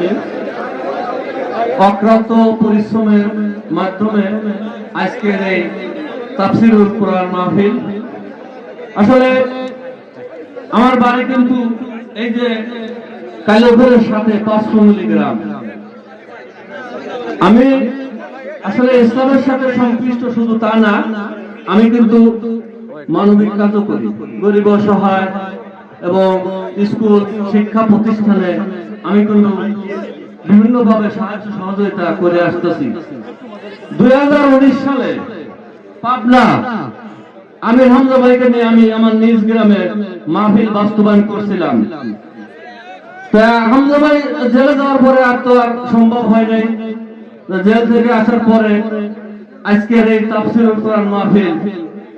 আলামিন অক্রান্ত পরিশ্রমের মাধ্যমে আজকের এই তাফসিরুল কোরআন মাহফিল। আসলে আমার বাড়ি কিন্তু এই যে কালিয়াপুরের সাথে পাঁচশো মিলিগ্রাম আমি আসলে ইসলামের সাথে সংশ্লিষ্ট শুধু তা না, আমি কিন্তু মানবিক কাজও করি। গরিব অসহায় এবং স্কুল, শিক্ষা প্রতিষ্ঠানে আমি কিন্তু বিভিন্ন ভাবে সাহায্য সহযোগিতা করে আসতেছি। দুই সালে পাবনা, আমি হামজা ভাইকে নিয়ে আমি আমার নিজ গ্রামে মাহফিল বাস্তবায়ন করছিলাম। হামজা ভাই জেলে যাওয়ার পরে আর তো আর সম্ভব হয় নাই। জেল থেকে আসার পরে আজকের এই কোরআন মাহফিল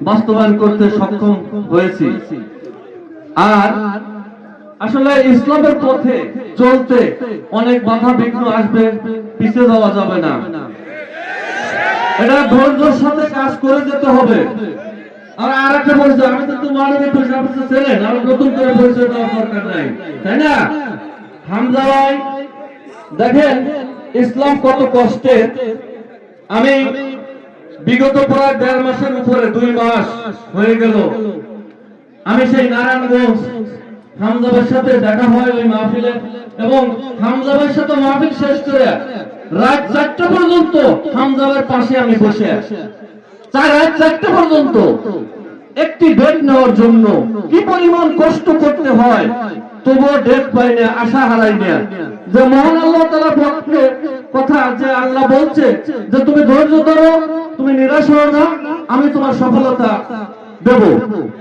বাস্তবায়ন করতে সক্ষম হয়েছি। আর আসলে ইসলামের পথে চলতে অনেক বাধা বিঘ্ন আসবে, পিছিয়ে যাওয়া যাবে না। এটা ধৈর্যের সাথে কাজ করে যেতে হবে। ইসলাম কত আমি বিগত প্রায় দেড় মাসের উপরে, দুই মাস হয়ে গেল। আমি সেই নারায়ণগঞ্জ হামজাবের সাথে দেখা হয় ওই মাহফিলে এবং হামজাবের সাথে মাহফিল শেষ করে রাত চারটা পর্যন্ত হামজাবের পাশে আমি বসে চার, রাত চারটা পর্যন্ত একটি ডেট নেওয়ার জন্য কি পরিমাণ কষ্ট করতে হয় তবুও ডেট পাই না আশা হারাই না যে মহান আল্লাহ তালা পক্ষে কথা যে আল্লাহ বলছে যে, তুমি ধৈর্য ধরো, তুমি নিরাশ হও না, আমি তোমার সফলতা দেব।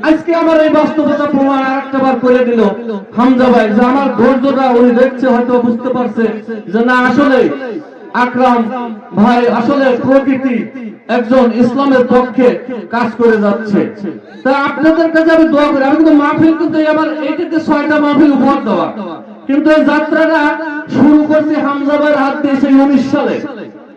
আজকে আমার এই বাস্তবতা প্রমাণ আরেকটা বার করে দিল হামজা ভাই, যে আমার ধৈর্যটা উনি দেখছে, হয়তো বুঝতে পারছে যে না, আসলে আকরাম ভাই আসলে প্রকৃতি একজন ইসলামের পক্ষে কাজ করে যাচ্ছে। তা আপনাদের কাছে আমি দোয়া করি, আমি কিন্তু মাহফিল কিন্তু আমার এইটাতে ছয়টা মাহফিল উপহার দেওয়া। কিন্তু এই যাত্রাটা শুরু করছি হামজা ভাইয়ের হাত দিয়ে সেই উনিশ সালে।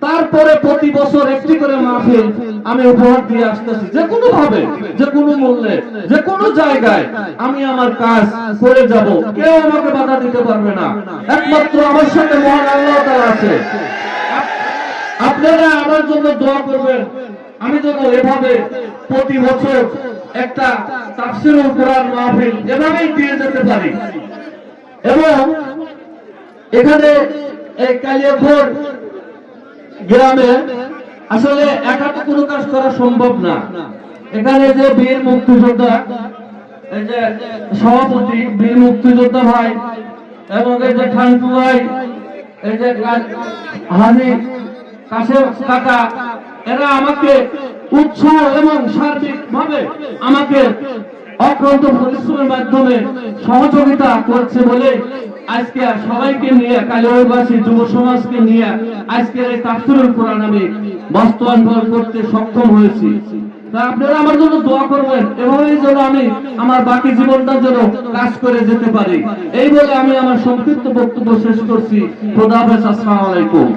তারপরে প্রতি বছর একটি করে মাহফিল আমি উপহার দিয়ে আসতেছি। যে কোনো ভাবে, যে কোনো মূল্যে, যে কোনো জায়গায় আমি আমার কাজ করে যাব। কেউ আমাকে বাধা দিতে পারবে না। একমাত্র আমার সাথে মহান আল্লাহ তাআলা আছে। আপনারা আমার জন্য দোয়া করবেন। আমি যেন এভাবে প্রতি বছর একটা তাফসিরুল কোরআন মাহফিল এভাবেই দিয়ে যেতে পারি। এবং এখানে এই কালিয়াপুর গ্রামে আসলে একা তো কোনো কাজ করা সম্ভব না। এখানে যে বীর মুক্তিযোদ্ধা, এই যে সভাপতি, বীর মুক্তিযোদ্ধা ভাই এবং এই যে খানটু ভাই, এই যে হাজি কাশেম কাকা, এরা আমাকে উৎসাহ এবং সার্বিক ভাবে আমাকে অক্রান্ত পরিশ্রমের মাধ্যমে সহযোগিতা করছে বলে আজকে সবাইকে নিয়ে কালিবাসী যুব সমাজকে নিয়ে আজকের এই তাফসিরুল কোরআন আমি বাস্তবায়ন করতে সক্ষম হয়েছি। আপনারা আমার জন্য দোয়া করবেন, এভাবেই যেন আমি আমার বাকি জীবনটা যেন কাজ করে যেতে পারি। এই বলে আমি আমার সংক্ষিপ্ত বক্তব্য শেষ করছি। খোদা হাফেজ, আসসালামু আলাইকুম।